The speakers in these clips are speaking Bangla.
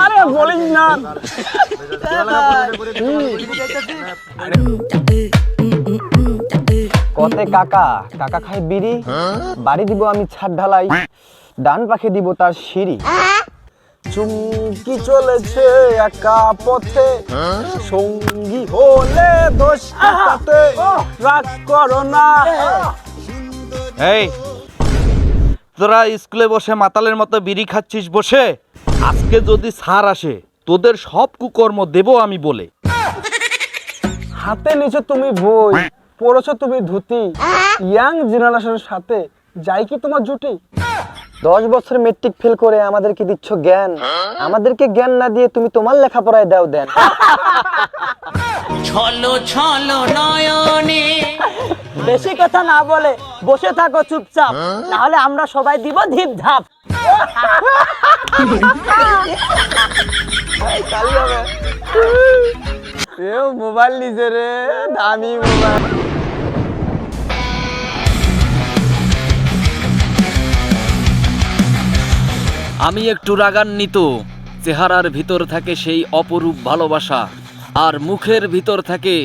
আরে বলিস না কতে কাকা কাকা খায় বিড়ি? বাড়ি দিব আমি ছাদ ঢালাই, ডান পাখে দিব তার সিঁড়ি। চুমকি চলেছে একা পথে, সঙ্গী হলে দোষ রাগ করো না। তোরা স্কুলে বসে মাতালের মতো বিড়ি খাচ্ছিস বসে? আজকে যদি স্যার আসে তোদের সব কুকর্ম দেবো আমি বলে। হাতে নিচে তুমি বই পড়েছো তুমি ধুতি ইয়াং জেনারেশনের সাথে যাই কি তোমার জুটি? দশ বছর মেট্রিক ফেল করে আমাদেরকে দিচ্ছ জ্ঞান আমাদেরকে জ্ঞান না দিয়ে তুমি তোমার লেখাপড়ায় দাও দেন। ছলো ছলো নয়নে বেশি কথা না বলে বসে থাকো চুপচাপ। তাহলে আমরা সবাই দিব ধিপ ধাপ মোবাইল নিছে রে দামি মোবাইল। আমি একটু রাগান্বিত চেহারার ভিতর থাকে সেই অপরূপ ভালোবাসা আর মুখের ভিতর থাকে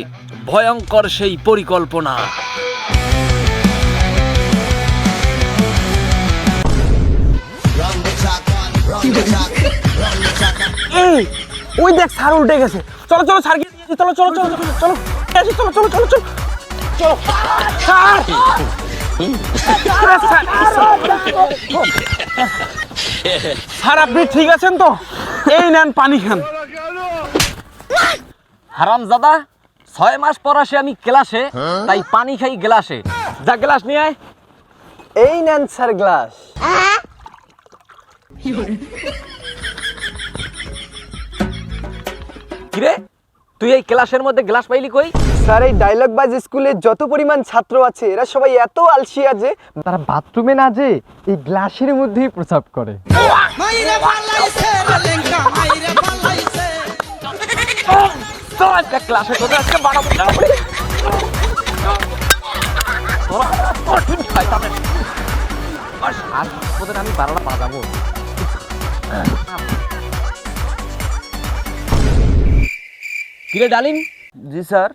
ভয়ঙ্কর সেই পরিকল্পনা। এই ওই দেখ স্যার উল্টে গেছে। চলো চলো স্যার গিয়ে চলো চলো চলো চলো চলো। চলো চলো চলো চলো। চলো। স্যার আপনি ঠিক আছেন তো? এই নেন পানি খান। হারাম দাদা ছয় মাস পর আসে আমি ক্লাসে তাই পানি খাই গ্লাসে। যা গ্লাস নিয়ে আয়। এই নেন স্যার গ্লাস। কিরে? তুই এই ক্লাসের মধ্যে গ্লাস পাইলি কই? স্যার এই ডায়লগ বাজ স্কুলে যত পরিমাণ ছাত্র আছে এরা সবাই এত আলসিয়া যে তারা বাথরুমে না যে এই গ্লাসের মধ্যেই প্রসাব করে। ক্লাসে তোদের আজকে তোরা তোদের আমি বারোটা বাজাবো। কিরে ডালিম? জি স্যার।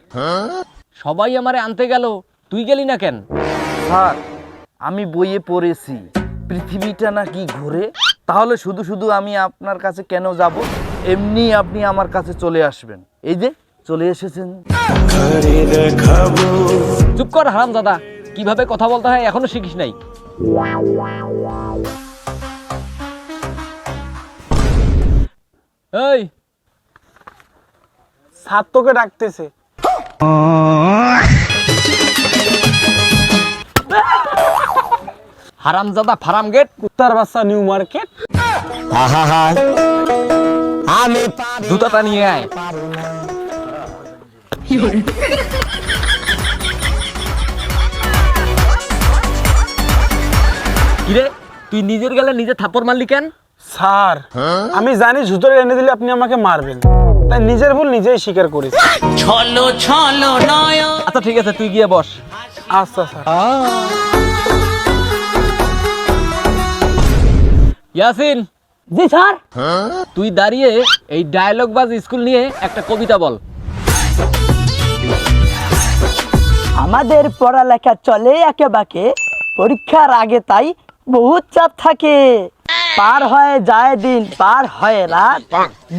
সবাই আমারে আনতে গেল তুই গেলি না কেন? স্যার আমি বইয়ে পড়েছি পৃথিবীটা নাকি ঘুরে তাহলে শুধু শুধু আমি আপনার কাছে কেন যাব? এমনি আপনি আমার কাছে চলে আসবেন। এই যে চলে এসেছেন। চুপ কর হারাম দাদা কীভাবে কথা বলতে হয় এখনও শিখিস নাই। এই স্যার তোকে ডাকতেছে। হারামজাদা ফারাম গেট কুত্তার বাচ্চা নিউ মার্কেট। জুতাটা নিয়ে আয়। কিরে তুই নিজের গেলে নিজে থাপ্পড় মারলি কেন? স্যার আমি জানি জুতোর এনে দিলে আপনি আমাকে মারবেন। তাই নিজের ভুল নিজেই স্বীকার করেছি ছলো ছলো নয়ন আচ্ছা ঠিক আছে তুই গিয়ে বস। আচ্ছা স্যার ইয়াসিন। জি স্যার। তুই দাঁড়িয়ে এই ডায়লগ বাজ স্কুল নিয়ে একটা কবিতা বল। আমাদের পড়ালেখা চলে একে বাকে পরীক্ষার আগে তাই বহুত চাপ থাকে। পার হয়ে যায় দিন পার হয়ে রাত।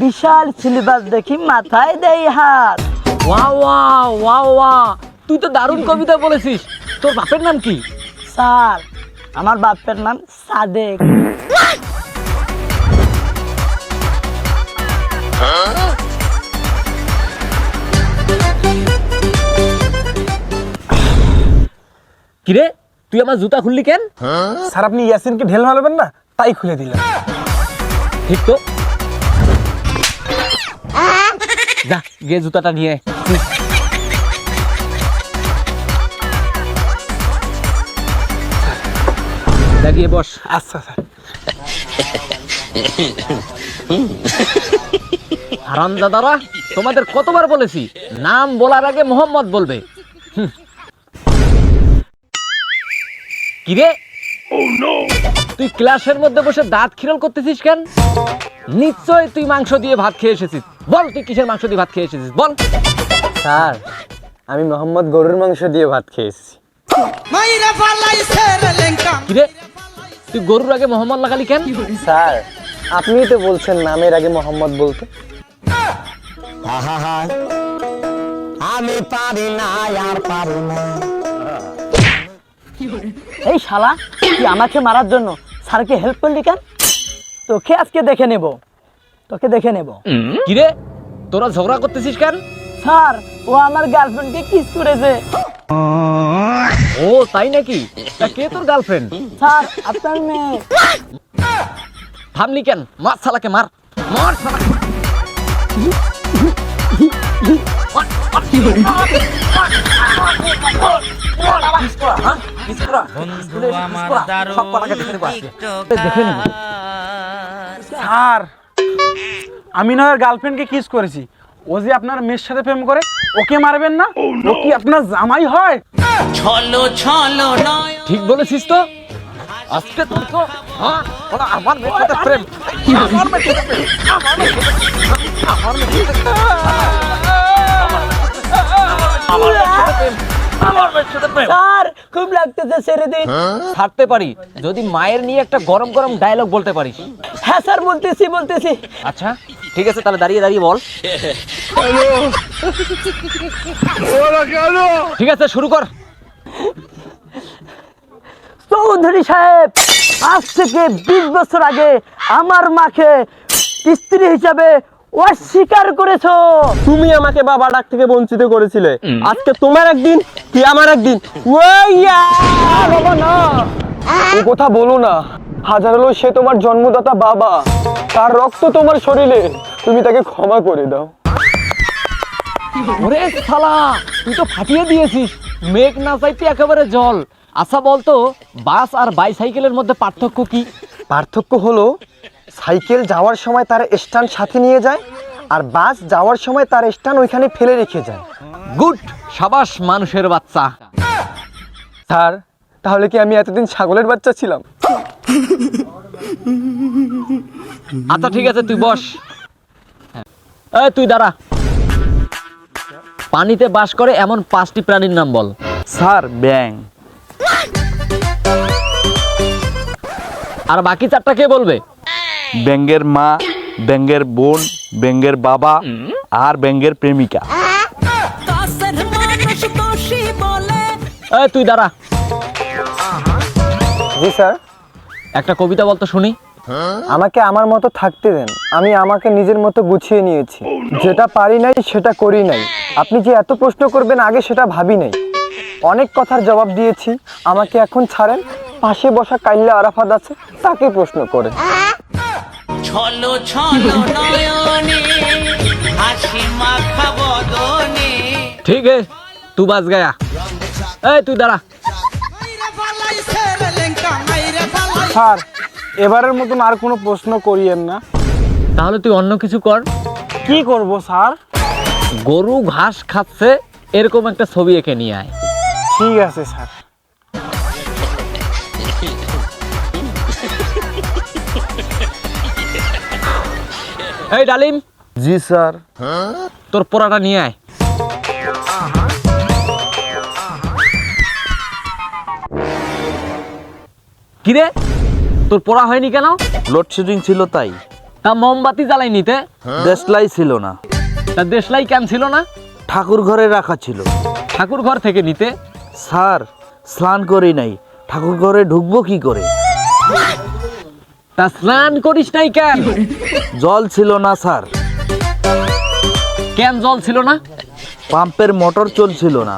বিশাল সিলেবাস দেখি মাথায় দেই হাত। ওয়া ওয়া ওয়া ওয়া তুই তো দারুণ কবিতা বলেছিস। তোর বাপের নাম কি? স্যার আমার বাপের নাম সাদেক। কিরে তুই আমার জুতা খুললি কেন? স্যার আপনি ইয়াসিনকে ঢেল মারবেন না? তাই খুলে দিলাম ঠিক তো? যা গিয়ে জুতাটা নিয়ে। গিয়ে বস। আচ্ছা স্যার হারাম দাদারা তোমাদের কতবার বলেছি নাম বলার আগে মোহাম্মদ বলবে। কিরে তুই ক্লাসের মধ্যে বসে দাঁত খিরল করতেছিস কেন? নিশ্চয় তুই মাংস দিয়ে ভাত খেয়ে এসেছিস। বল তুই কিসের মাংস দিয়ে ভাত খেয়ে এসেছিস? বল। স্যার আমি মোহাম্মদ গরুর মাংস দিয়ে ভাত খেয়েছি কিরে? তুই গরুর আগে মোহাম্মদ লাগালি কেন? স্যার আপনিই তো বলছেন নামের আগে মোহাম্মদ বলতে। এই শালা তুই আমাকে মারার জন্য স্যারকে হেল্প করলি কেন? তোকে আজকে দেখে নেব। তোকে দেখে নেব। কি রে তোরা ঝগড়া করতেছিস কেন? স্যার ও আমার গার্লফ্রেন্ডকে কিস করেছে। ও তাই নাকি? তা কে তোর গার্লফ্রেন্ড স্যার আপনার মেয়ে। থামলি কেন? মার শালাকে মার। মার শালাকে। স্যার আমি না গার্লফ্রেন্ডকে কিস করেছি। ও যে আপনার মেয়ের সাথে প্রেম করে ওকে মারবেন না? ও কি আপনার জামাই হয়? ছলো ছলো নয়ন ঠিক বলেছিস তো। আজকে তোর তো হ্যাঁ আমার মেয়ের সাথে প্রেম। আমার মেয়ের সাথে প্রেম। আমার মেয়ের সাথে প্রেম, আমার মেয়ের সাথে স্যার খুব লাগতেছে ছেড়ে দিন। ছাড়তে পারি যদি মায়ের নিয়ে একটা গরম গরম ডায়লগ বলতে পারিস। হ্যাঁ স্যার বলতেছি বলতেছি। আচ্ছা ঠিক আছে তাহলে দাঁড়িয়ে দাঁড়িয়ে বল। ঠিক আছে শুরু কর। চৌধুরী সাহেব আজ থেকে বিশ বছর আগে আমার মাকে স্ত্রী হিসাবে অস্বীকার করেছ। তুমি আমাকে বাবা ডাক থেকে বঞ্চিত করেছিলে। আজকে তোমার একদিন কি আমার একদিন? বাবা না। ও কথা বলো না। হাজার হলো সে তোমার জন্মদাতা বাবা। তার রক্ত তোমার শরীরে। তুমি তাকে ক্ষমা করে দাও। ওরে শালা তুই তো ফাটিয়ে দিয়েছিস। মেঘ না চাইতে একেবারে জল। আচ্ছা বলতো বাস আর বাইসাইকেলের মধ্যে পার্থক্য কি? পার্থক্য হলো সাইকেল যাওয়ার সময় তার স্ট্যান্ড সাথে নিয়ে যায় আর বাস যাওয়ার সময় তার স্ট্যান্ড ওইখানে ফেলে রেখে যায়। গুড সাবাস মানুষের বাচ্চা। স্যার তাহলে কি আমি এতদিন ছাগলের বাচ্চা ছিলাম? আচ্ছা ঠিক আছে তুই বস। এই তুই দাঁড়া। পানিতে বাস করে এমন পাঁচটি প্রাণীর নাম বল। স্যার ব্যাং আর বাকি চারটা কে বলবে? ব্যাঙ্গের মা ব্যাঙ্গের বোন ব্যাঙ্গের বাবা আর ব্যাঙ্গের প্রেমিকা। তুই দাঁড়া। জি স্যার। একটা কবিতা বলতো শুনি। আমাকে আমার মতো থাকতে দেন। আমি আমাকে নিজের মতো গুছিয়ে নিয়েছি। যেটা পারি নাই সেটা করি নাই। আপনি যে এত প্রশ্ন করবেন আগে সেটা ভাবি নাই। অনেক কথার জবাব দিয়েছি। আমাকে এখন ছাড়েন। পাশে বসা কাইল্লা আরাফাত আছে তাকে প্রশ্ন করেন। ছলো ছলো নয়নে হাসি মাখা বদনে। ঠিক হে তু বাস গায়া। এই তুই দাঁড়া। স্যার এবারের মতন আর কোনো প্রশ্ন করিয়েন না। তাহলে তুই অন্য কিছু কর। কি করব স্যার? গরু ঘাস খাচ্ছে এরকম একটা ছবি এঁকে নিয়ে আয়। ঠিক আছে স্যার। এই ডালিম। জি স্যার। তোর পোড়াটা নিয়ে আয়। কিরে? তোর পোড়া হয়নি কেন? লোডশেডিং ছিল তাই। তা মোমবাতি জ্বালাই নিতে দেশলাই ছিল না। তা দেশলাই কেন ছিল না? ঠাকুর ঘরে রাখা ছিল। ঠাকুর ঘর থেকে নিতে? স্যার স্নান করি নাই। ঠাকুর ঘরে ঢুকবো কি করে? তা স্নান করিস নাই কেন? জল ছিল না স্যার। কেন জল ছিল না? পাম্পের মোটর চলছিল না।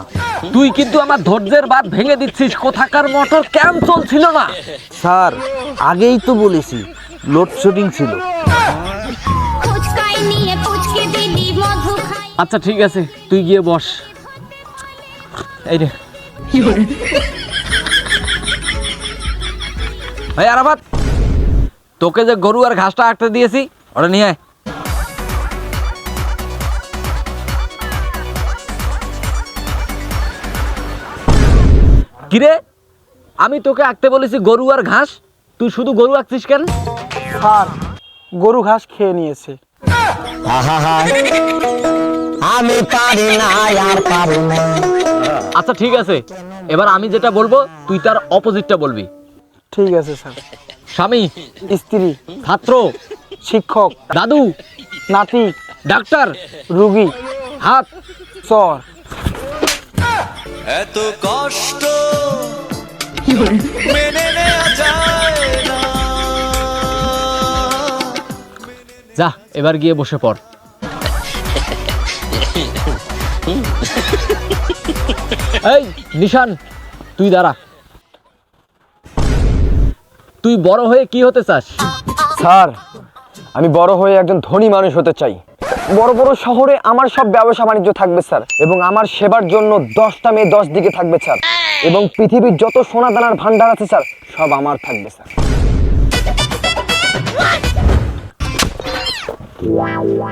তুই কিন্তু আমার ধৈর্যের বাদ ভেঙে দিচ্ছিস। কোথাকার মোটর কেন চলছিল না? স্যার আগেই তো বলেছি লোডশেডিং ছিল। আচ্ছা ঠিক আছে তুই গিয়ে বস। এই রে। ভাই আরাফাত তোকে যে গরু আর ঘাসটা আঁকতে দিয়েছি ওটা নিয়ে আয়। কিরে? আমি তোকে আঁকতে বলেছি গরু আর ঘাস তুই শুধু গরু আঁকছিস কেন? স্যার গরু ঘাস খেয়ে নিয়েছে। আমি পারি না আর পারি না। আচ্ছা ঠিক আছে। এবার আমি যেটা বলব তুই তার অপোজিটটা বলবি। ঠিক আছে স্যার। স্বামী স্ত্রী ছাত্র শিক্ষক দাদু নাতি ডাক্তার রুগী হাত। চর। এত কষ্ট মেনে নেওয়া যায় না। যা এবার গিয়ে বসে পড়। এই নিশান তুই দাঁড়া। তুই বড় হয়ে কি হতে চাস? স্যার আমি বড় হয়ে একজন ধনী মানুষ হতে চাই। বড় বড় শহরে আমার সব ব্যবসা বাণিজ্য থাকবে স্যার এবং আমার সেবার জন্য দশটা মেয়ে দশ দিকে থাকবে স্যার এবং পৃথিবীর যত সোনা দানার ভান্ডার আছে স্যার সব আমার থাকবে স্যার।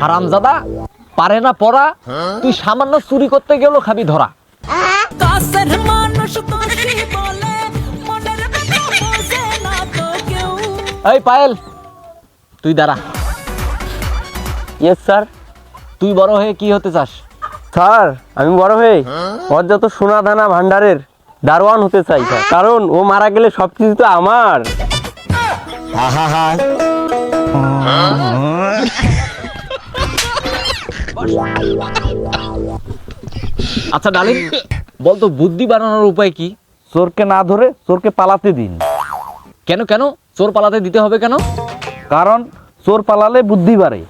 হারামজাদা পারে না পড়া তুই সামান্য চুরি করতে গেলেও খাবি ধরা। মানুষ এই পায়েল তুই দাঁড়া। ইয়েস স্যার তুই বড় হয়ে কি হতে চাস? স্যার আমি বড় হয়ে ওর যত সোনা দানা ভান্ডারের দারোয়ান হতে চাই স্যার। কারণ ও মারা গেলে সব কিছু তো আমার। আচ্ছা ডালিম বলতো বুদ্ধি বানানোর উপায় কি? চোরকে না ধরে চোরকে পালাতে দিন। কেন কেন? চোর পালাতে দিতে হবে কেন? কারণ চোর পালালে বুদ্ধি বাড়ে।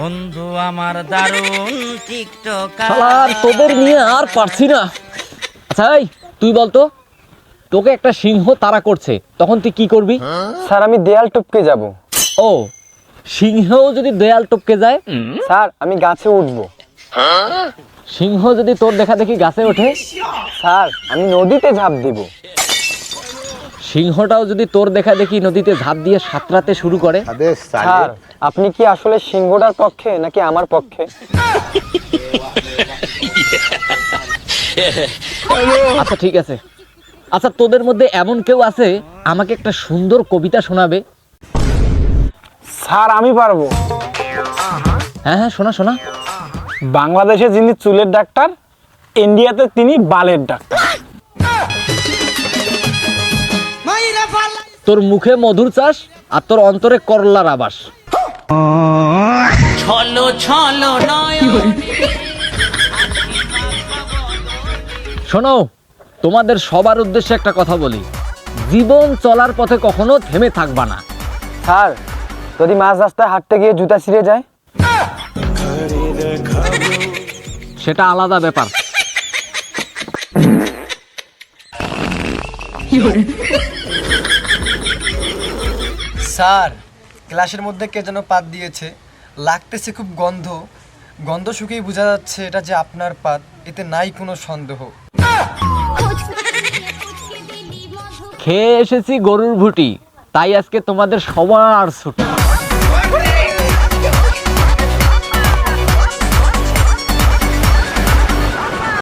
বন্ধু আমার দারুণ টিকটক শালার তোদের নিয়ে আর পারছি না। আচ্ছা এই তুই বলতো তোকে একটা সিংহ তাড়া করছে তখন তুই কি করবি? স্যার আমি দেয়াল টপকে যাব। ও সিংহও যদি দেয়াল টপকে যায়? স্যার আমি গাছে উঠব। সিংহ যদি তোর দেখা দেখি গাছে ওঠে? স্যার আমি নদীতে ঝাঁপ দেব। সিংহটাও যদি তোর দেখা দেখি নদীতে ঝাঁপ দিয়ে সাঁতরাতে শুরু করে। স্যার আপনি কি আসলে সিংহটার পক্ষে নাকি আমার পক্ষে? আচ্ছা ঠিক আছে। আচ্ছা তোদের মধ্যে এমন কেউ আছে? আমাকে একটা সুন্দর কবিতা শোনাবে। স্যার আমি পারব। হ্যাঁ হ্যাঁ শোনা শোনা। বাংলাদেশে যিনি চুলের ডাক্তার ইন্ডিয়াতে তিনি বালের ডাক্তার। তোর মুখে মধুর চাষ আর তোর অন্তরে করলার আবাস। ছলো ছলো শোনো তোমাদের সবার উদ্দেশ্যে একটা কথা বলি। জীবন চলার পথে কখনো থেমে থাকবা না। স্যার যদি মাঝ রাস্তায় হাঁটতে গিয়ে জুতা ছিঁড়ে যায়? সেটা আলাদা ব্যাপার। স্যার ক্লাসের মধ্যে কে যেন পাত দিয়েছে। লাগতেছে খুব গন্ধ। গন্ধ শুকেই বোঝা যাচ্ছে এটা যে আপনার পাত। এতে নাই কোনো সন্দেহ। খেয়ে এসেছি গরুর ভুটি। তাই আজকে তোমাদের সবার ছুটি।